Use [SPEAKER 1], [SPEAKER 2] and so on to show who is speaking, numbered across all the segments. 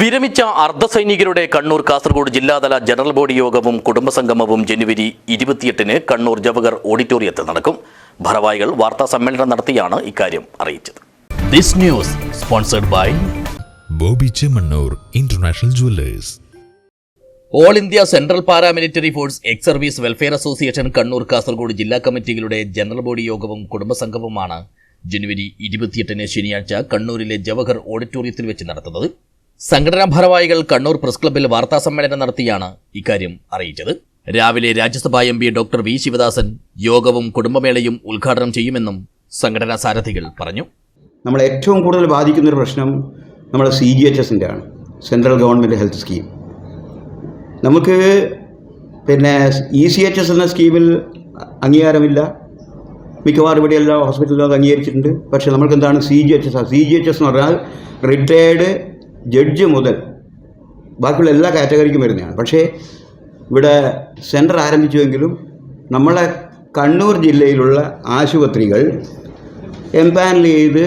[SPEAKER 1] വിരമിച്ച അർദ്ധസൈനികരുടെ കണ്ണൂർ കാസർഗോഡ് ജില്ലാതല general body യോഗവും കുടുംബസംഗമവും ജനുവരി ഇരുപത്തിയെട്ടിന് കണ്ണൂർ ജവഹർ ഓഡിറ്റോറിയത്തിൽ നടക്കും. ഭാരവാഹികൾ വാർത്താ സമ്മേളനം നടത്തിയാണ് ഇക്കാര്യം അറിയിച്ചത്. This news sponsored by
[SPEAKER 2] Bobby Chemmanur international jewellers.
[SPEAKER 1] All India central paramilitary force ex service welfare association Kannur Kasargod ജില്ലാ കമ്മിറ്റികളുടെ ജനറൽ ബോഡി യോഗവും കുടുംബസംഗമവുമാണ് ജനുവരി ഇരുപത്തിയെട്ടിന് ശനിയാഴ്ച കണ്ണൂരിലെ ജവഹർ ഓഡിറ്റോറിയത്തിൽ വെച്ച് നടത്തുന്നത്. സംഘടനാ ഭാരവാഹികൾ കണ്ണൂർ പ്രസ് ക്ലബ്ബിൽ വാർത്താ സമ്മേളനം നടത്തിയാണ് ഇക്കാര്യം അറിയിച്ചത്. രാവിലെ Rajya Sabha M P doctor V Sivadasan യോഗവും കുടുംബമേളയും ഉദ്ഘാടനം ചെയ്യുമെന്നും സംഘടനാ സാരഥികൾ പറഞ്ഞു.
[SPEAKER 3] നമ്മൾ ഏറ്റവും കൂടുതൽ ബാധിക്കുന്ന ഒരു പ്രശ്നം നമ്മുടെ സി ജി എച്ച് എസിന്റെ ആണ് സെൻട്രൽ ഗവൺമെന്റ് ഹെൽത്ത് സ്കീം. നമുക്ക് പിന്നെ ഇ സി എച്ച് എസ് എന്ന സ്കീമിൽ അംഗീകാരമില്ല. മിക്കവാറും ഇവിടെ എല്ലാ ഹോസ്പിറ്റലിലും അത് അംഗീകരിച്ചിട്ടുണ്ട്. പക്ഷേ നമ്മൾക്ക് എന്താണ് C G H S? C G H S എന്ന് പറഞ്ഞാൽ റിട്ടയേർഡ് ജഡ്ജ് മുതൽ ബാക്കിയുള്ള എല്ലാ കാറ്റഗറിക്കും വരുന്നതാണ്. പക്ഷേ ഇവിടെ സെന്റർ ആരംഭിച്ചുവെങ്കിലും നമ്മളെ കണ്ണൂർ ജില്ലയിലുള്ള ആശുപത്രികൾ എംപാനൽ ചെയ്ത്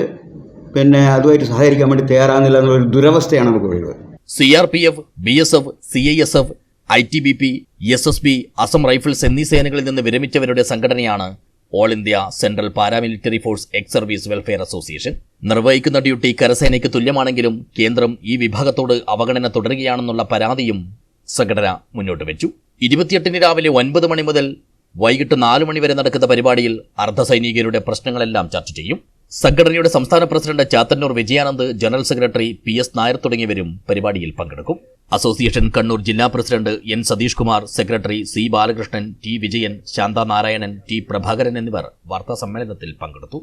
[SPEAKER 3] പിന്നെ അതുമായിട്ട് സഹകരിക്കാൻ വേണ്ടി തയ്യാറാകുന്നില്ല എന്നുള്ളൊരു ദുരവസ്ഥയാണ് നമുക്ക് ഉള്ളത്.
[SPEAKER 1] C R P F B S F C I S F I T B P S S B Assam rifles എന്നീ സേനകളിൽ നിന്ന് വിരമിച്ചവരുടെ സംഘടനയാണ് all India central paramilitary force ex service welfare association നിർവഹിക്കുന്ന ഡ്യൂട്ടി കരസേനയ്ക്ക് തുല്യമാണെങ്കിലും കേന്ദ്രം ഈ വിഭാഗത്തോട് അവഗണന തുടരുകയാണെന്നുള്ള പരാതിയും സംഘടന മുന്നോട്ട് വെച്ചു. ഇരുപത്തിയെട്ടിന് രാവിലെ ഒൻപത് മണി മുതൽ വൈകിട്ട് നാല് മണി വരെ നടക്കുന്ന പരിപാടിയിൽ അർദ്ധസൈനികരുടെ പ്രശ്നങ്ങളെല്ലാം ചർച്ച ചെയ്യും. സംഘടനയുടെ സംസ്ഥാന president Chathannoor Vijayanand general secretary P S Nair തുടങ്ങിയവരും പരിപാടിയിൽ പങ്കെടുക്കും. അസോസിയേഷൻ കണ്ണൂർ ജില്ലാ president N Satheesh Kumar secretary C Balakrishnan T Vijayan Santha Narayanan T Prabhakaran എന്നിവർ വാർത്താ സമ്മേളനത്തിൽ പങ്കെടുത്തു.